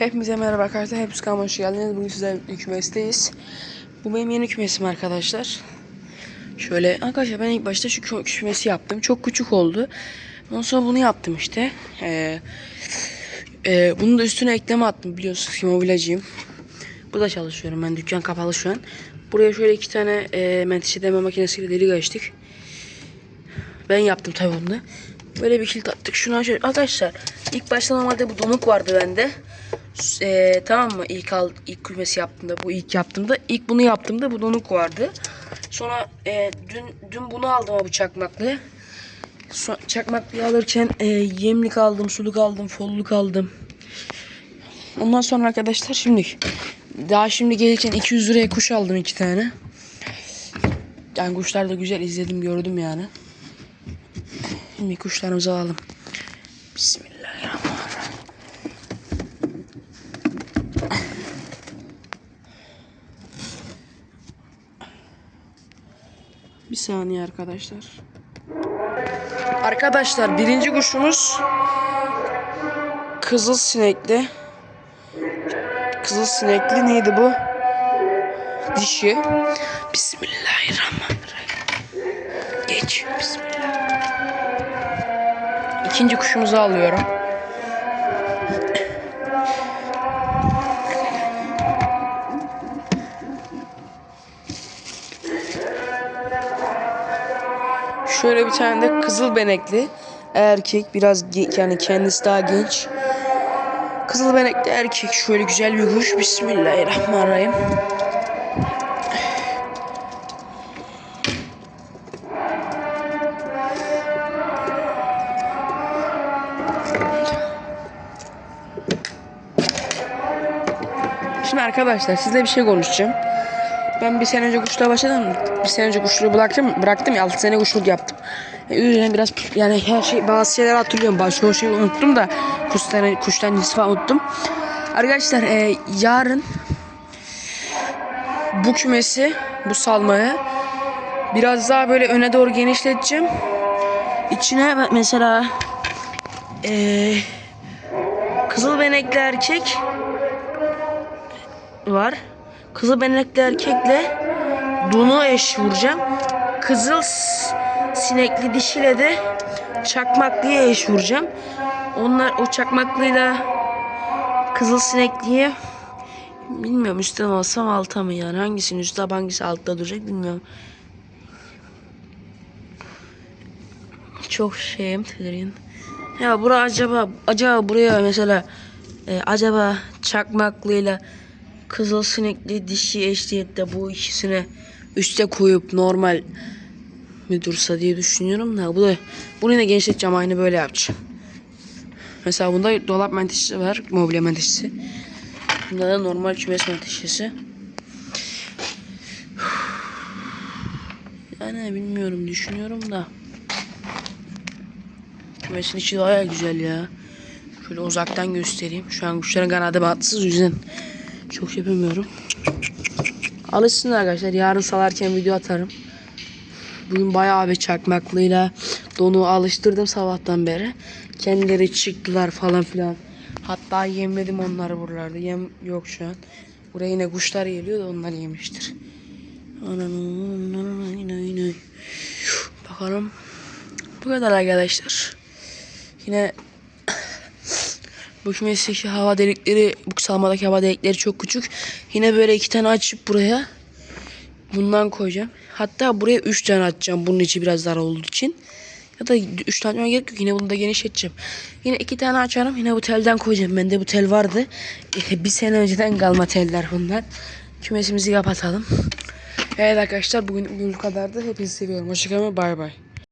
Hepinize merhaba arkadaşlar. Hepiniz kanalıma hoş geldiniz. Bugün sizlerle kümesteyiz. Bu benim yeni kümesim arkadaşlar. Şöyle arkadaşlar ben ilk başta şu kü- kümesi yaptım. Çok küçük oldu. Ondan sonra bunu yaptım işte. Ee, e, bunun da üstüne ekleme attım biliyorsunuz ki. Bu da çalışıyorum ben. Dükkan kapalı şu an. Buraya şöyle iki tane e, menteşe deme makinesiyle delik açtık. Ben yaptım tabii bunu. Böyle bir kilit attık. Şuna şöyle. Arkadaşlar ilk başta normalde bu donuk vardı bende. Ee, tamam mı? İlk al, ilk kümesi yaptığımda, bu ilk yaptığımda, ilk bunu yaptığımda bu donuk vardı. Sonra e, dün dün bunu aldım bu çakmaklı. Sonra çakmaklıyı alırken e, yemlik aldım, suluk aldım, folluk aldım. Ondan sonra arkadaşlar şimdi daha şimdi gelirken 200 liraya kuş aldım iki tane. Yani kuşlar da güzel izledim gördüm yani. Şimdi kuşlarımızı alalım. Bismillahirrahmanirrahim. Bir saniye arkadaşlar. Arkadaşlar birinci kuşumuz kızıl sinekli. Kızıl sinekli neydi bu? Dişi. Bismillahirrahmanirrahim. Geç. Bismillah. İkinci kuşumuzu alıyorum. Şöyle bir tane de kızıl benekli erkek biraz yani kendisi daha genç. Kızıl benekli erkek şöyle güzel bir kuş. Bismillahirrahmanirrahim. Şimdi arkadaşlar sizle bir şey konuşacağım. Ben bir sene önce kuşluğa başladım. Bir sene önce kuşluğu bıraktım. Bıraktım ya 6 sene kuşluk yaptım. E, yüzden biraz yani her şey bazı şeyleri hatırlıyorum. Başka o şeyi unuttum da kuştan kuştan falan unuttum. Arkadaşlar e, yarın bu kümesi bu salmayı biraz daha böyle öne doğru genişleteceğim. İçine mesela e, kızıl benekli erkek var. Kızıl benekli erkekle dunu eş vuracağım. Kızıl sinekli dişiyle de çakmaklıya eş vuracağım. Onlar o çakmaklıyla kızıl sinekliye bilmiyorum üstten alsam alta mı yani hangisinin üstte hangisi altta duracak bilmiyorum. Çok şeyim tedirgin. Ya bura acaba acaba buraya mesela e, acaba çakmaklıyla kızıl sinekli dişi eşliyette bu ikisine üste koyup normal mi dursa diye düşünüyorum da bu da bunu yine genişleteceğim aynı böyle yapacağım. Mesela bunda dolap menteşesi var, mobilya menteşesi. Bunda da normal kümes menteşesi. Yani bilmiyorum düşünüyorum da. Kümesin içi baya güzel ya. Şöyle uzaktan göstereyim. Şu an kuşların kanadı batsız yüzden çok şey yapamıyorum. Alışsın arkadaşlar. Yarın salarken video atarım. Bugün bayağı bir çakmaklıyla donu alıştırdım sabahtan beri. Kendileri çıktılar falan filan. Hatta yemledim onları buralarda. Yem yok şu an. Buraya yine kuşlar geliyor da onlar yemiştir. Bakalım. Bu kadar arkadaşlar. Yine bu kümesteki hava delikleri, bu salmadaki hava delikleri çok küçük. Yine böyle iki tane açıp buraya bundan koyacağım. Hatta buraya üç tane atacağım bunun içi biraz dar olduğu için. Ya da üç tane atmama gerek yok. Yine bunu da genişleteceğim. Yine iki tane açarım. Yine bu telden koyacağım. Bende bu tel vardı. Bir sene önceden kalma teller bunlar. Kümesimizi kapatalım. Evet arkadaşlar bugün bu kadardı. Hepinizi seviyorum. Hoşçakalın. Bay bay.